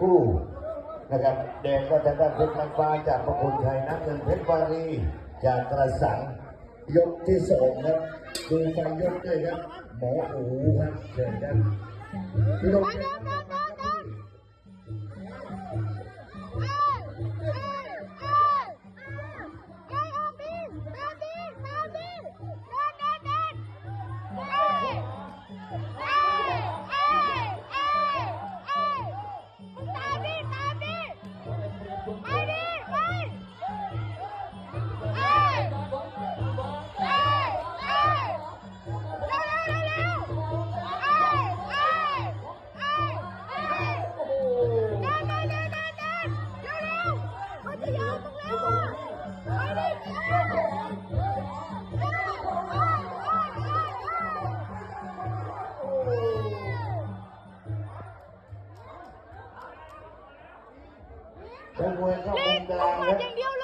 คู่นะครับแดงก็จะได้เพชรนางฟ้าจากประคุณชัยน้ำเงินเพชรวารีจากกระสังยกที่สองครับดูไฟยกด้วยครับหมออูครับเชิญครับ น้อง นักมวยเข้ามุมกลางครับ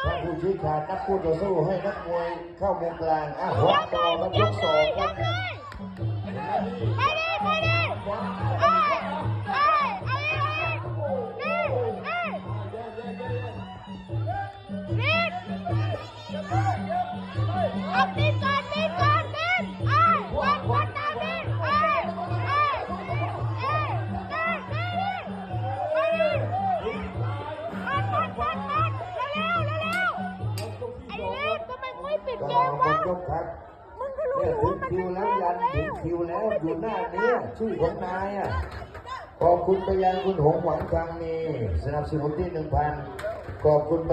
ถ้าผู้ชี้ขาดนักพูดต่อสู้ให้นักมวยเข้ามุมกลางอ่ะหัวต่อมายกสองครับ ไปดิไปดิเอ้ยเอ้ยเอาอีกเอาอีกนี่นี่นี่เอาตีน ไมมึงไม่ปิดก็เกมหมวะดยกครับมึงก็รู้เนี่ยอยู่ถึว่างมันคิจะวแล้วยันถึงคิวแล้วมึงอยู่ไม่หน้าปิดเกนี้มวะชื่อของนายอะขอบคุณไปยังคุณหงหวังทางมีสนับสนุนที่หนึ่งพันขอบคุณไป